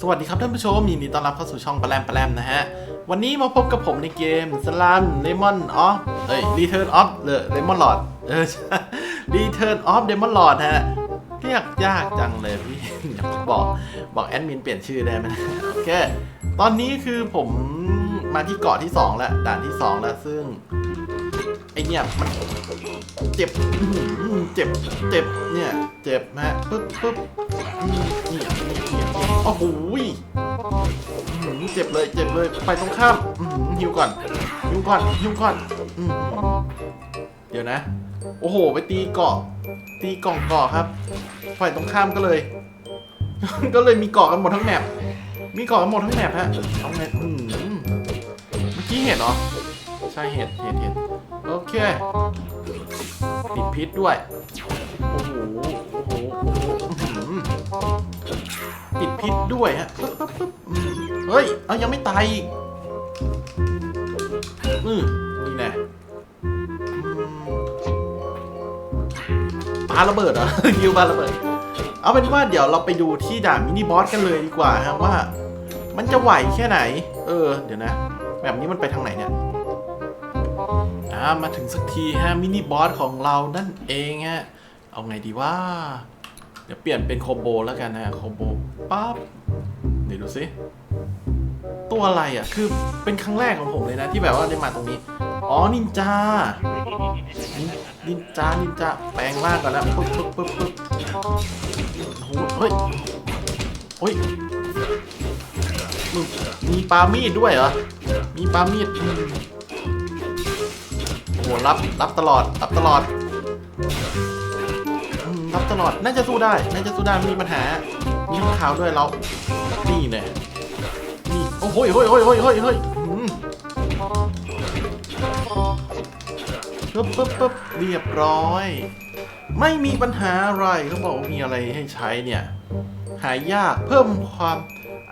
สวัสดีครับท่านผู้ชมยินดีต้อนรับเข้าสู่ช่องปลาแรมปลาแรมนะฮะ วันนี้มาพบกับผมในเกมสลัมเลมอนออฟเอ้ย Return of the Lemon Lord เออ Return of Demon Lord ฮะเรียกยากจังเลยพี่อย่าบอกบอกแอดมินเปลี่ยนชื่อได้ไหมโอเค ตอนนี้คือผมมาที่เกาะที่ 2 แล้ว ด่านที่ 2 แล้วซึ่งไอเนี่ยมันเจ็บเจ็บเจ็บเนี่ยเจ็บฮะปึ๊บปึ๊บนี่ โอ้โหเจ็บเลยเจ็บเลยไปตรงข้ามหิวก่อนหิวก่อนหิวก่อนอเดี๋ยวนะ โอ้โห ไปตีเกาะ ตีกล่องเกาะครับฝ่ายตรงข้ามก็เลย ก็เลยมีเกาะกันหมดทั้งแมปมีเกาะกันหมดทั้งแมปฮะเอาไงอืมเมื่อกี้เห็นเหรอใช่เห็นเห็นเห็นโอเคติดพิษด้วย โอ้โหโอ้โหโอ้โหอื้อหือติดพิษด้วยฮะปึ๊บปึ๊บปึ๊บอืมเฮ้ยเอายังไม่ตายอีกอืมนี่แน่ปาระเบิดเหรอยิวปาระเบิด เอาเป็นว่าเดี๋ยวเราไปดูที่ด่านมินิบอสกันเลยดีกว่าฮะว่า มันจะไหวแค่ไหน เออ เดี๋ยวนะ แบบนี้มันไปทางไหนเนี่ย อ่ามาถึงสักทีฮะมินิบอสของเรานั่นเองฮะ เอาไงดีว่า เดี๋ยวเปลี่ยนเป็นโคโบแล้วกันนะโคโบปั๊บเดี๋ยวดูสิตัวอะไรอะ คือเป็นครั้งแรกของผมเลยนะ ที่แบบว่าได้มาตรงนี้ อ๋อ นินจา นินจา นินจา แปลงร่างก่อนแล้วปึ๊บปึ๊บปึ๊บปึ๊บโอ้โหเฮ้ยเฮ้ยมึงมีปามีดด้วยเหรอ มีปามีดโอ้โหรับ รับตลอด รับตลอด รับตลอด น่าจะสู้ได้ น่าจะสู้ได้ไม่มีปัญหา มีข้างขาวด้วยเรา นี่แน่นี่ โอ้โหเฮ้ยเฮ้ยเฮ้ยเฮ้ยเฮ้ยอืมปึ๊บปึ๊บปึ๊บเรียบร้อย ไม่มีปัญหาอะไรเขาบอกว่ามีอะไรให้ใช้เนี่ย หายาก เพิ่มความ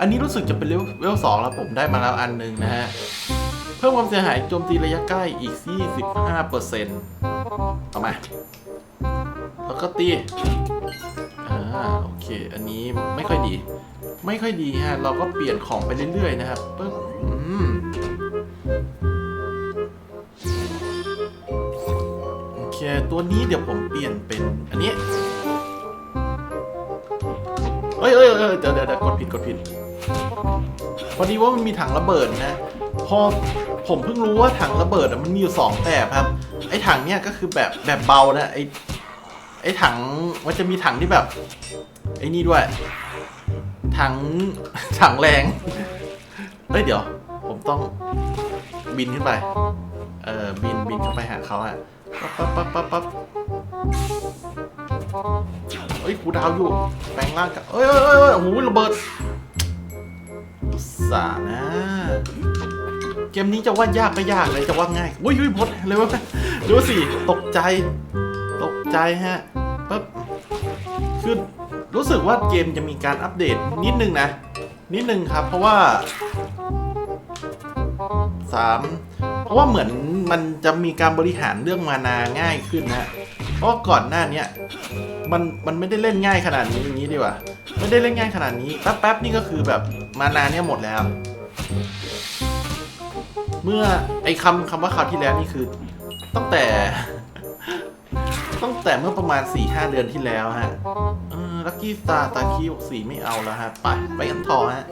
อันนี้รู้สึกจะเป็นเลเวลเลเวลสองแล้วผมได้มาแล้วอันหนึ่งนะฮะ เพิ่มความเสียหายโจมตีระยะใกล้อีก 25%เอามา แล้วก็ตีอ่าโอเค อันนี้ไม่ค่อยดี ไม่ค่อยดีฮะ เราก็เปลี่ยนของไปเรื่อยๆนะครับปึ๊บอืมโอเค ตัวนี้เดี๋ยวผมเปลี่ยนเป็นอันนี้เอ้ยเอ้ยเอ้ยเดี๋ยวเดี๋ยวเดี๋ยวกดผิดกดผิด พอดีว่ามันมีถังระเบิดนะ พอผมเพิ่งรู้ว่าถังระเบิดมันมีอยู่สองแบบครับ ไอ้ถังเนี้ยก็คือแบบแบบเบานะ ไอ้ ไอ้ถังมันจะมีถังที่แบบ ไอ้นี่ด้วย ถังถังแรงเฮ้ยเดี๋ยว ผมต้องบินขึ้นไป เออบินบินเข้าไปหาเขาอะปั๊บปั๊บปั๊บปั๊บปั๊บเฮ้ยกูดาวอยู่แปลงร่างกับเอ้ยเอ้ยเอ้ยโอ้โหระเบิดอุตส่าห์นะ เกมนี้จะว่ายากก็ยากเลยจะว่าง่ายอุ้ยอุ้ยพดเลยวะดูสิตกใจ ใจฮะปั๊บคือรู้สึกว่าเกมจะมีการอัปเดตนิดนึงนะ นิดนึงครับ เพราะว่าสามเพราะว่าเหมือนมันจะมีการบริหารเรื่องมานาง่ายขึ้นนะเพราะก่อนหน้าเนี้ยมันมันไม่ได้เล่นง่ายขนาดนี้อย่างนี้ดีกว่าไม่ได้เล่นง่ายขนาดนี้แป๊บๆนี่ก็คือแบบมานาเนี่ยหมดแล้ว เมื่อไอ้คำคำว่าคราวที่แล้วนี่คือตั้งแต่ ตั้งแต่เมื่อประมาณ4ี่ห้าเดือนที่แล้วฮะเออลักกี้สตาร์ตาคีบกสีไม่เอาแล้วฮะ ไปไปกันต่อฮะ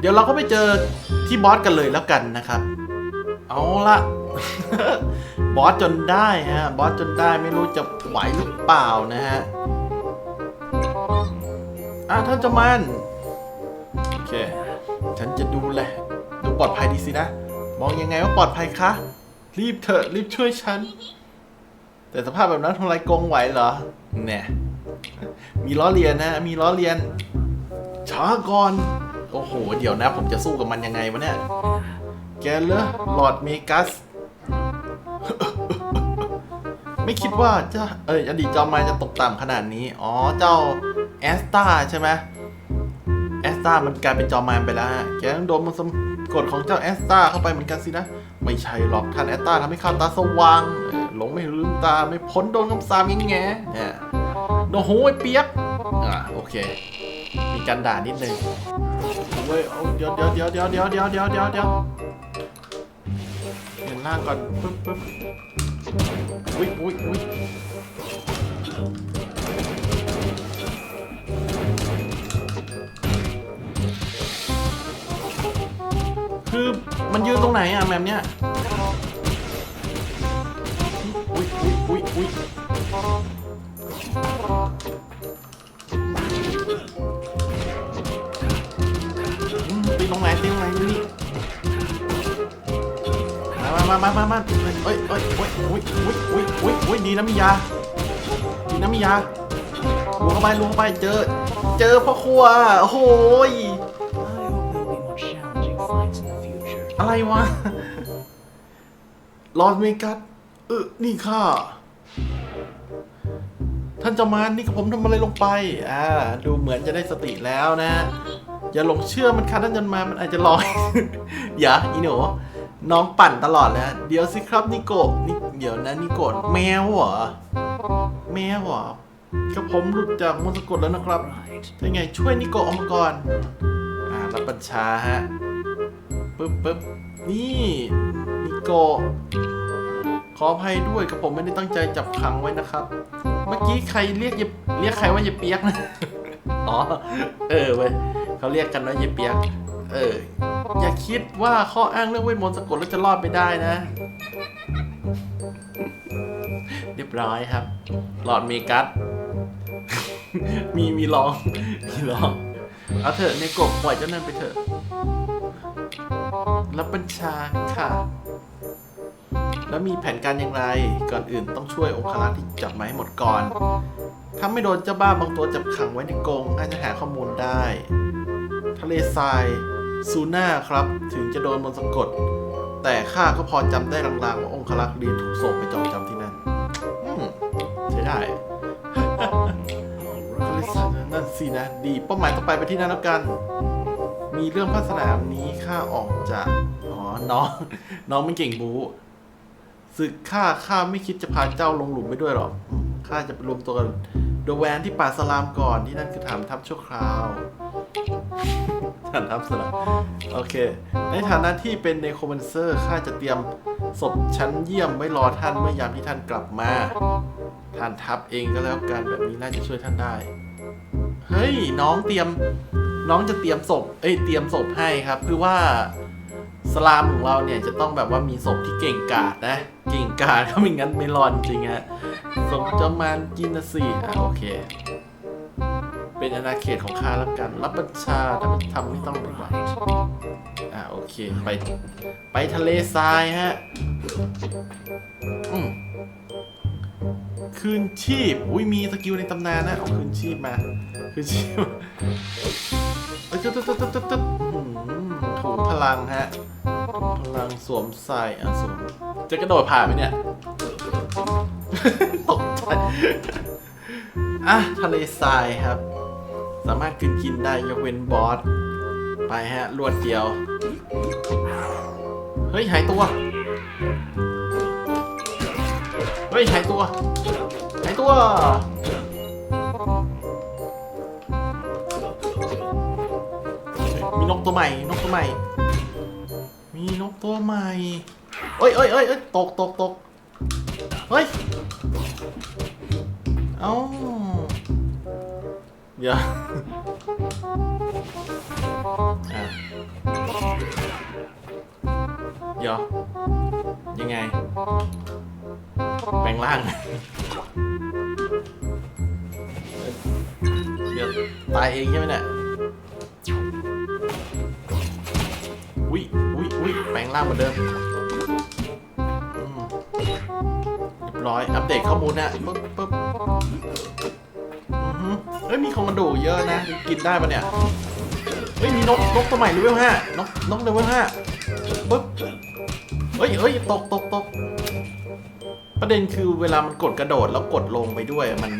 เดี๋ยวเราก็ไปเจอที่บอสกันเลยแล้วกันนะครับ เอาละบอสจนได้ฮะ บอสจนได้ไม่รู้จะไหวหรือเปล่านะฮะ อะท่านเจะมัน โอเค ฉันจะดูแหละ ดูปลอดภัยดีสินะ มองยังไงว่าปลอดภัยคะ รีบเถอะรีบช่วยฉัน แต่สภาพแบบนั้นทำลายกงไหวเหรอ เนี่ย มีล้อเลียนนะ มีล้อเลียน ช้าก่อน โอ้โห เดี๋ยวนะ ผมจะสู้กับมันยังไงวะเนี่ย แกเลอลอดเมกัส ไม่คิดว่าจะเอยอดีตจอมมารจะตกต่ำขนาดนี้ อ๋อ เจ้าแอสตาใช่ไหมแอสตามันกลายเป็นจอมมารไปแล้วฮะ แกต้องโดนมันสะกดของเจ้าแอสตาเข้าไปเหมือนกันสินะ ไม่ใช่หรอก ท่านแอสตาทำให้ข้าตาสว่างเหลงไม่ลืมตาไม่พ้นโดนคำสาปยังไงเนี่ยโอ้โหไอ้เปียกอ่าโอเค มีการด่านิดนึงเว้ยเดี๋ยวเดี๋ยวเดี๋ยวเดี๋ยวเดี๋ยวเดี๋ยวเดี๋ยวเดี๋ยวเดี๋ยวเห็นล่างก่อนปึ๊บปึ๊บอุ้ยอุ้ยอุ้ยคือมันยืนตรงไหนอะแมมเนี้ย อุ้ยอุ้ยตีตรงไหนตีตรงไหนนี่มามามามามาเอ้ยเอ้ยเอ้ยอุ้ยอุ้ยอุ้ยอุ้ยอุ้ยดีนะมียาดีนะมียาลวงเข้าไปลวงเข้าไปเจอ เจอพ่อครัวโอ้โหอะไรวะลอสเมกัส ออนี่ข้าท่านเจ้ามารนี่กับผมทำอะไรลงไป อ่า ดูเหมือนจะได้สติแล้วนะ อย่าหลงเชื่อมันค่ะท่านเจันมารมันอาจจะลอย อย่าอีหนูน้องปั่นตลอดแล้วเดี๋ยวสิครับนิโกะนี่เดี๋ยวนะนิโกะแมวเหรอแมวเหรอกับผมหลุดจากมนต์สะกดแล้วนะครับ Right. ถ้าไงช่วยนิโกะออกมาก่อนอ่ารับบัญชาฮะปึ๊บปึ๊บนี่นิโกะ ออภัยด้วยกับผมไม่ได้ตั้งใจจับขังไว้นะครับ เมื่อกี้ใครเรียกเยเรียกใครว่าเยเปียกนะอ๋อ เออเว้ยเขาเรียกกันว่าเยเปียก เออ อย่าคิดว่าข้ออ้างเรื่องเวทมนต์สะกดแล้วจะรอดไปได้นะ เรียบร้อยครับ หลอดเมกัสมีมีลอง มีลอง เอาเถอะในกบปล่อยเจ้านั่นไปเถอะ รับบัญชาค่ะ แล้วมีแผนการอย่างไร ก่อนอื่นต้องช่วยองครักษ์ที่จับมาให้หมดก่อน ถ้าไม่โดนเจ้าบ้าบางตัวจับขังไว้ในกรงอาจจะหาข้อมูลได้ ทะเลทรายซูน่าครับ ถึงจะโดนมนต์สะกด แต่ข้าก็พอจำได้ลางๆว่าองครักษ์เรียนถูกส่งไปจองจำที่นั่นอืมใช้ได้ ทะเลทรายนั่นสินะ ดีเป้าหมายต่อไปไปที่นั่นแล้วกัน มีเรื่องภาคสนามนี้ข้าออกจากอ๋อน้อง น้องไม่เก่งบู ศึกข้าข้าไม่คิดจะพาเจ้าลงหลุมไปด้วยหรอกข้าจะไปรวมตัวกันโดแวนที่ป่าสลามก่อนที่นั่นคือฐานทัพชั่วคราวฐานทัพสลามโอเค ในฐานะที่เป็นเนโครแมนเซอร์ข้าจะเตรียมศพชั้นเยี่ยมไว้รอท่านเมื่อยามที่ท่านกลับมาท่านทัพเองก็แล้วกันแบบนี้น่าจะช่วยท่านได้ เฮ้ยน้องเตรียมน้องจะเตรียมศพเอ้ยเตรียมศพให้ครับ คือว่า สลามของเราเนี่ยจะต้องแบบว่ามีศพที่เก่งกาจนะ เก่งกาจถ้าไม่งั้นไม่รอดจริงฮะศพเจ้ามารกินนะสิอะโอเค เป็นอาณาเขตของข้าแล้วกัน รับบัญชาถ้าไม่ทำไม่ต้องดีกว่าอะโอเคไป ไปทะเลทรายฮะอืมคืนชีพ อุ้ยมีสกิลในตำนานนะเอาคืนชีพมา คืนชีพเอ้ยตึ๊ดตึ๊ดตึ๊ดตึ๊ดตึ๊ดอื้อหือถุง พลังฮะถุงพลังสวมใส่อะสวมจะกระโดดผ่านไหมเนี่ย ตกใจอะทะเลทรายครับ สามารถกินกินได้ยกเว้นบอส ไปฮะ รวดเดียว เฮ้ย หายตัว เฮ้ย หายตัว หายตัวมีนกตัวใหม่ นกตัวใหม่มีนก ตัวใหม่เอ้ยเอ้ยเอ้ยเอ้ยตกตกตกเฮ้ย เอ้าเดี๋ยวอะเดี๋ยวยังไง แปลงร่างเดี๋ยวตายเองใช่ไหมเนี่ย ล่างเหมือนเดิมอืมเรียบร้อย อัปเดตข้อมูลนะปึ๊บปึ๊บอือฮึเฮ้ย มีคอมมานโดเยอะนะ กินได้ปะเนี่ย เฮ้ย มีนก นกตัวใหม่เลเวลห้านก นกเลเวลห้าปึ๊บ เฮ้ยเฮ้ยตกตกตกประเด็นคือเวลามันกดกระโดดแล้วกดลงไปด้วยมัน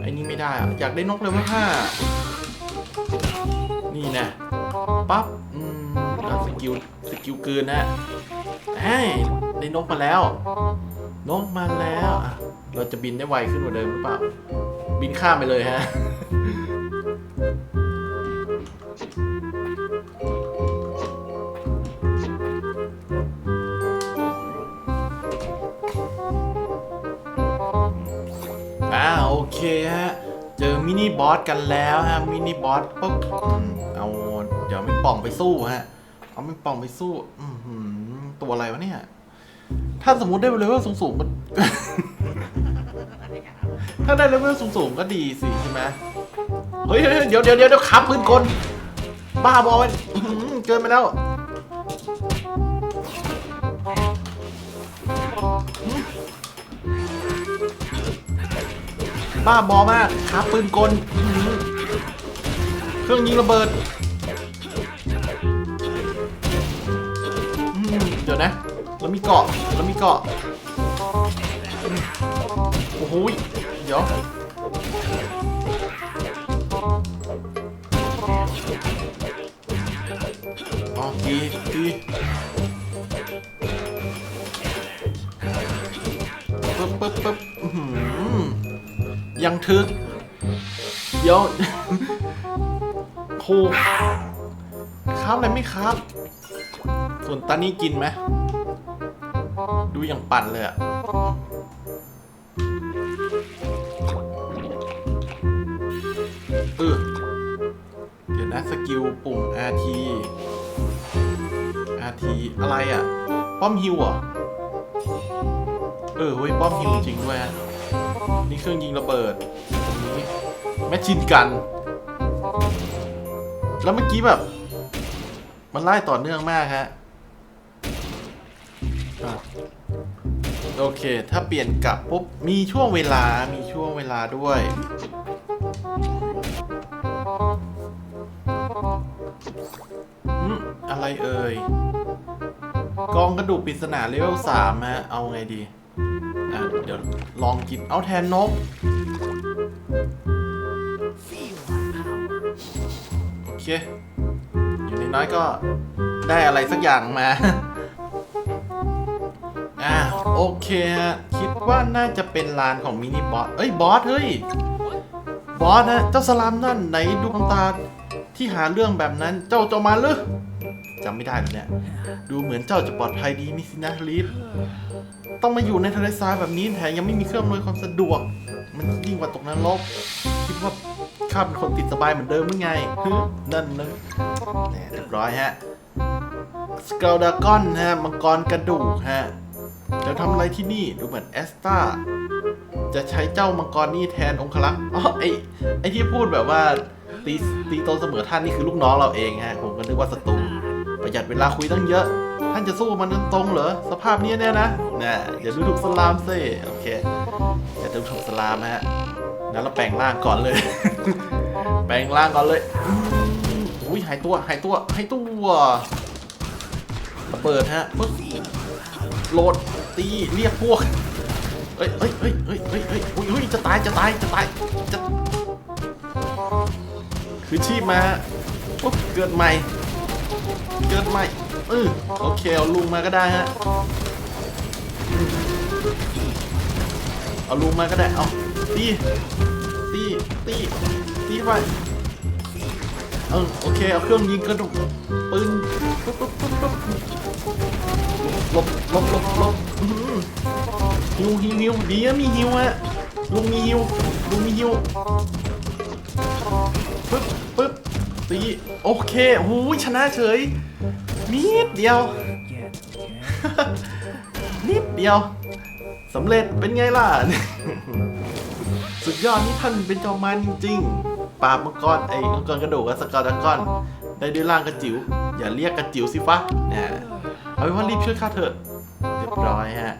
ไอ้นี่ไม่ได้อะอยากได้นกเลเวลห้านี่นะปั๊บอืมสกิล กิวกืนฮะไอ้ได้นกมาแล้ว นกมาแล้วเราจะบินได้ไวขึ้นกว่าเดิมหรือเปล่า บินข้ามไปเลยฮะอ่าโอเคฮะ เจอมินิบอสกันแล้วฮะ มินิบอสปุ๊บเอา เดี๋ยวไม่ป่องไปสู้ฮะ เอามิงปองไปสู้อือหือตัวอะไรวะเนี่ย ถ้าสมมติได้เลเวลสูงๆมันถ้าได้เลเวลสูงๆก็ดีสิใช่ไหมเฮ้ยเฮ้ยเฮ้ยเดี๋ยวเดี๋ยวเดี๋ยวขับปืนกลบ้าบอมันเกินไปแล้วบ้าบอมากขับปืนกลเครื่องยิงระเบิด ดี๋ยวนะเรามีเกาะเรามีเกาะโอ้โหเดี๋ยวอ๋อดีดีปึ๊บปึ๊บปึ๊บยังทึกเดี๋ยวโคครับอะไรไม่ครับ ส่วนตานี่กินไหมดูอย่างปั่นเลยอะเออเดี๋ยวนะสกิลปุ่ม RT RT อะไรอะ่ะป้อมฮิวเหรอเออเว้ยป้อมฮิวจริงด้วยฮะนี่เครื่องยิงระเบิดตรงนี้แมชชินกัน แล้วเมื่อกี้แบบ มันไล่ต่อเนื่องมากฮะ โอเค ถ้าเปลี่ยนกลับปุ๊บ มีช่วงเวลา มีช่วงเวลาด้วย อืมอะไรเอ่ย กองกระดูกปริศนาเลเวลสามฮะ เอาไงดี อะ เดี๋ยวลองกิน เอาแทนนก โอเค อยู่ในน้อยก็ได้อะไรสักอย่างมา อ่าโอเคฮะคิดว่าน่าจะเป็นลานของมินิบอสเอ้ยบอสเฮ้ยบอสนะเจ้าสลามนั่นไหนดวงตาที่หาเรื่องแบบนั้นเจ้าจะมาหรือจำไม่ได้แล้วเนี่ย ดูเหมือนเจ้าจะปลอดภัยดีมิสินะลิฟต้องมาอยู่ในทะเลทรายแบบนี้แถมยังไม่มีเครื่องอำนวยความสะดวก มันยิ่งกว่าตกนรกคิดว่าข้าเป็นคนติดสบายเหมือนเดิมหรือไงฮึนั่นนึงเนี่ยเรียบร้อยฮะสเกลดากอนฮะมังกรกระดูกฮะ จะทำอะไรที่นี่ดูเหมือนแอสตาจะใช้เจ้ามังกรนี่แทนองคลักษ์อ๋อไอไอที่พูดแบบว่าตีตีโตเสมอท่านนี่คือลูกน้องเราเองฮะ ผมก็นึกว่าศัตรูประหยัดเวลาคุยตั้งเยอะ ท่านจะสู้มันตรงๆเหรอ สภาพนี้เนี่ยนะน่ะอย่าดูถูกสลามสิโอเคอย่าดูถูกสลามฮะงั้นเราแปลงร่างก่อนเลย แปลงร่างก่อนเลยอุ้ยหายตัวหายตัวหายตัวระเบิดฮะปึ๊บโหลด ตีเรียกพวกเอ้ยเอ้ยเอ้ยเอ้ยเอ้ยเอ้ยอุ้ยอุ้ยจะตายจะตายจะตายจะคือชีพมาปุ๊บเกิดใหม่ เกิดใหม่เออโอเคเอาลุงมาก็ได้ฮะเอาลุงมาก็ได้เอาตีตีตีตีไปเออโอเคเอาเครื่องยิงกระดูกปืนปุ๊บปุ๊บปุ๊บปุ๊บ หลบหลบหลบหลบหิวฮิวฮิวดีนะมีฮิวฮะลุงมีฮิวลุงมีฮิวปึ๊บปึ๊บตีโอเคโอ้โหชนะเฉยนิดเดียว นิดเดียวสำเร็จเป็นไงล่ะ สุดยอดนี่ท่านเป็นจอมมารจริงๆปราบมังกรไอ้มังกรกระดูกกับสกอร์ดากอนได้ด้วยร่างกระจิ๋วอย่าเรียกกระจิ๋วสิฟะเนี่ย เอาเป็นว่ารีบช่วยข้าเถอะเรียบร้อยฮะ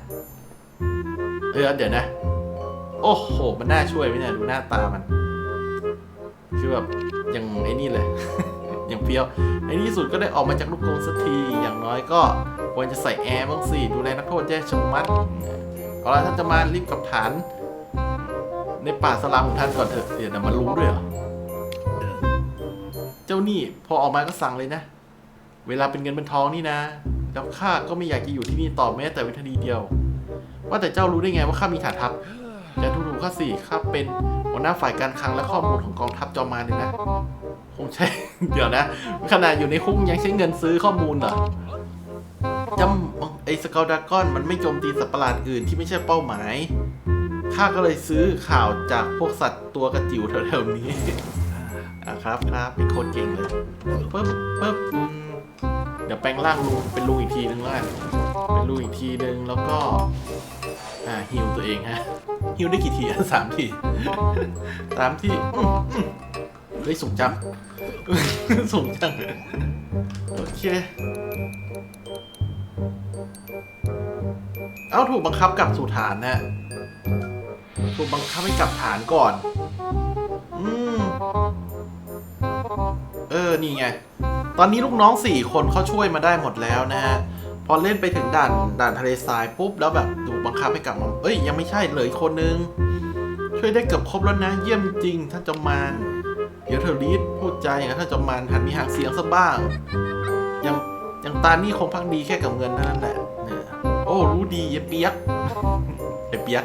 เออเดี๋ยวนะ โอ้โห มันน่าช่วยไหมเนี่ยดูหน้าตามัน คือแบบยังไอ้นี่เลยอย่างเพียวในที่สุดก็ได้ออกมาจากลูกกรงสักที อย่างน้อยก็ควรจะใส่แอร์บ้างสิดูแลนักโทษแย่ชะมัดเอาละท่านจะมารีบกลับฐาน ในป่าสลามของท่านก่อนเถอะเดี๋ยวนะมันรู้ด้วยเหรอเจ้านี่พอออกมาก็สั่งเลยนะ เวลาเป็นเงินเป็นทองนี่นะ แล้วข้าก็ไม่อยากจะอยู่ที่นี่ต่อแม้แต่วินาทีเดียว ว่าแต่เจ้ารู้ได้ไงว่าข้ามีฐานทัพอย่าดูถูกข้าสิข้าเป็นหัวหน้าฝ่ายการคลังและข้อมูลของกองทัพจอมมารเลยนะ คงใช่เดี๋ยวนะขนาดอยู่ในคุกยังใช้เงินซื้อข้อมูลเหรอจำไอ้สกาวดากอนมันไม่โจมตีสัตว์ประหลาดอื่นที่ไม่ใช่เป้าหมายข้าก็เลยซื้อข่าวจากพวกสัตว์ตัวกระจิ๋วแถวๆนี้อะครับครับเป็นคตรเก่งเลยปึ๊บปึ๊บอืม ดี๋ยวแปลงร่างลุงเป็นลุงอีกทีนึงแล้วกันเป็นลุงอีกทีนึงแล้วก็ อ่าฮิวตัวเองฮะฮิวได้กี่ทีอะสามทีสามทีเฮ้ยสูงจังสูงจังโอเคเอาถูกบังคับกลับสู่ฐานนะถูกบังคับให้กลับฐานก่อน อืม เออ นี่ไง ตอนนี้ลูกน้องสี่คนเขาช่วยมาได้หมดแล้วนะฮะ พอเล่นไปถึงด่านด่านทะเลทรายปุ๊บแล้วแบบถูกบังคับให้กลับมา เอ้ยยังไม่ใช่เหลยคนนึง ช่วยได้เกือบครบแล้วนะ เยี่ยมจริงท่านจอมมารเดี๋ยวเธอรีดพูดใจอย่างท่านจอมมารหันมีหางเสียงซะบ้าง ยังยังตานี่คงพักดีแค่กับเงินเท่านั้นแหละเนี่ยโอ้รู้ดีเยเปียกเยเปียก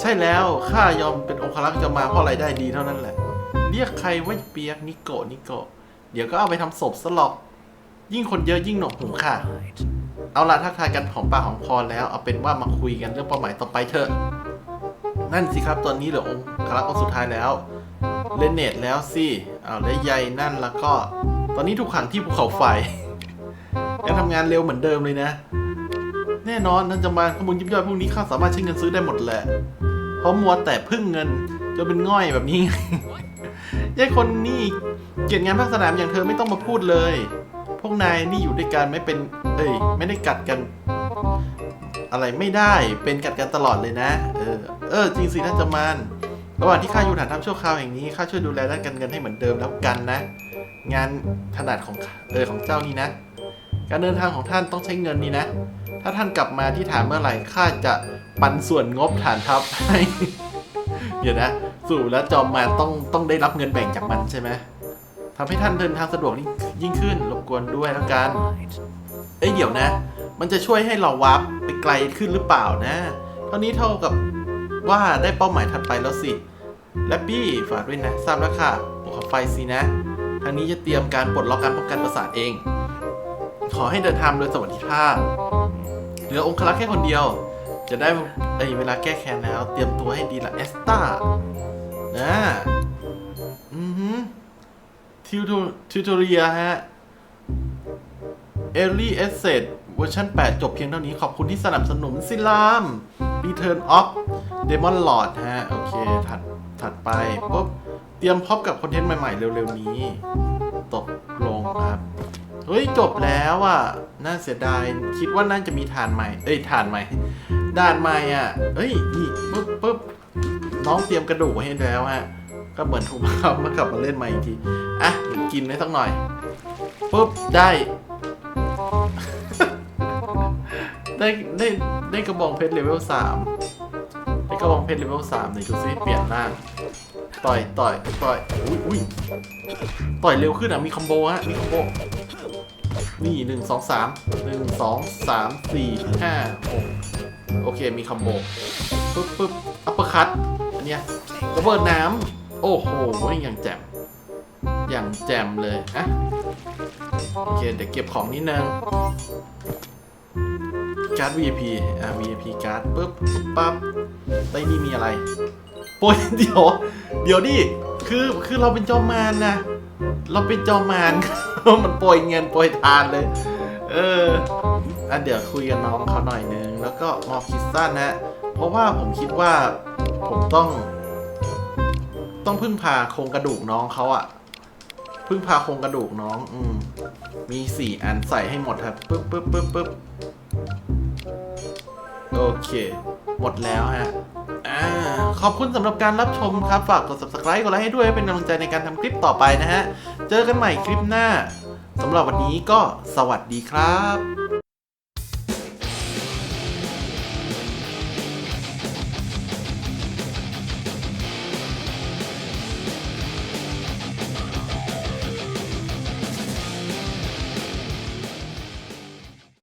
ใช่แล้วข้ายอมเป็นองครักษ์จะมาเพราะรายได้ดีเท่านั้นแหละ เรียกใครว่าเปียกนิโกนิโก เดี๋ยวก็เอาไปทำศพซะหรอก ยิ่งคนเยอะยิ่งหนวกหูค่ะ เอาละทักทายกันหอมปากหอมคอแล้วเอาเป็นว่ามาคุยกันเรื่องเป้าหมายต่อไปเถอะ นั่นสิครับตอนนี้เหลือองค์ครักษ์องค์สุดท้ายแล้วเลนเนตแล้วสิเอาแล้วใยนั่นแล้วก็ ตอนนี้ถูกขังที่ภูเขาไฟยังทำงานเร็วเหมือนเดิมเลยนะ แน่นอนท่นจะมาข้อมูลยิบย่อยพวกนี้ข้าสามารถใช้เงินซื้อได้หมดแหละเพราะมัวแต่พึ่งเงินจนเป็นง่อยแบบนี้ ยายคนนี่เกลียดงานภาคสนามอย่างเธอไม่ต้องมาพูดเลย พวกนายนี่อยู่ด้วยกันไม่เป็น เอ้ย ไม่ได้กัดกัน อะไรไม่ได้ เป็นกัดกันตลอดเลยนะ เออ เออ จริงสิท่านจำมันระหว่างที่ข้าอยู่ฐานทัพชั่วคราวแห่งนี้ข้าช่วยดูแลด้านการเงินให้เหมือนเดิมแล้วกันนะ งานถนัดของเออของเจ้านี่นะ การเดินทางของท่านต้องใช้เงินนี่นะ ถ้าท่านกลับมาที่ฐานเมื่อไหร่ข้าจะปันส่วนงบฐานทัพให้ เดี๋ยวนะ สู่แล้วจอมมารต้องต้องได้รับเงินแบ่งจากมันใช่ไหมทำให้ท่านเดินทางสะดวกยิ่งขึ้นรบกวนด้วยแล้วกัน Right. เอ้ยเดี๋ยวนะ มันจะช่วยให้เราวาร์ปไปไกลขึ้นหรือเปล่านะ เท่านี้เท่ากับว่าได้เป้าหมายถัดไปแล้วสิ และปี้ฝากด้วยนะทราบแล้วค่ะปลุกไฟสินะ ทางนี้จะเตรียมการปลดล็อกการป้องกันประสาทเอง ขอให้เดินทางโดยสวัสดิภาพเหลือองครักษ์แค่คนเดียว จะได้เอ้ยเวลาแก้แค้นแล้ว เตรียมตัวให้ดีละเอสตา นะอือหือทิวทิวทอเรียฮะ e a r l y Asset เวอร์ชัน8 จบเพียงเท่านี้ขอบคุณที่สนับสนุนซิลาม Return of Demon Lord ฮะ โอเค ถัดถัดไปปุ๊บเตรียมพบกับคอนเทนต์ใหม่ๆ เร็วๆ นี้ ตกลงครับ เฮ้ย จบแล้วอะ น่าเสียดาย คิดว่าน่าจะมีฐานใหม่ เอ้ย ฐานใหม่ ด่านใหม่อะ เอ้ยนี่ปุ๊บปุ๊บ น้องเตรียมกระดูกไว้ให้แล้วฮะ ก็เหมือนถูกบังคับมากลับมาเล่นใหม่อีกที อะ กินได้สักหน่อย ปุ๊บ ได้ ได้ ได้ ได้กระบองเพชรเลเวลสามได้กระบองเพชรเลเวลสามหนดูซิเปลี่ยนร่าง ต่อย ต่อย ต่อย อุ้ยอุ้ยต่อยเร็วขึ้นอะ มีคอมโบฮะ มีคอมโบ นี่หนึ่งสองสามหนึ่งสองสามสี่ห้าหกโอเค มีคอมโบปึ๊บปึ๊บอัปเปอร์คัต เนี้ยระเบิดน้ำโอ้โหอย่างแจ่มอย่างแจ่มเลยอะโอเคเดี๋ยวเก็บของนิดนึงการ์ด VIP อ่า VIP การ์ดปึ๊บปั๊บใต้นี่มีอะไรโปรยเดี๋ยว เดี๋ยวดิคือคือเราเป็นจอมมารนะ เราเป็นจอมมารมันโปรยเงินโปรยทานเลย เอออะเดี๋ยวคุยกับน้องเขาหน่อยนึง แล้วก็มอคิสตันนะ เพราะว่าผมคิดว่า ผมต้อง ต้องพึ่งพาโครงกระดูกน้องเขาอะพึ่งพาโครงกระดูกน้อง อืม มีสี่อันใส่ให้หมดครับปึ๊บปึ๊บปึ๊บปึ๊บโอเค หมดแล้วฮะอ่าขอบคุณสำหรับการรับชมครับ ฝากกด subscribe กดไลค์ให้ด้วยเป็นกำลังใจในการทำคลิปต่อไปนะฮะ เจอกันใหม่คลิปหน้าสำหรับวันนี้ก็สวัสดีครับ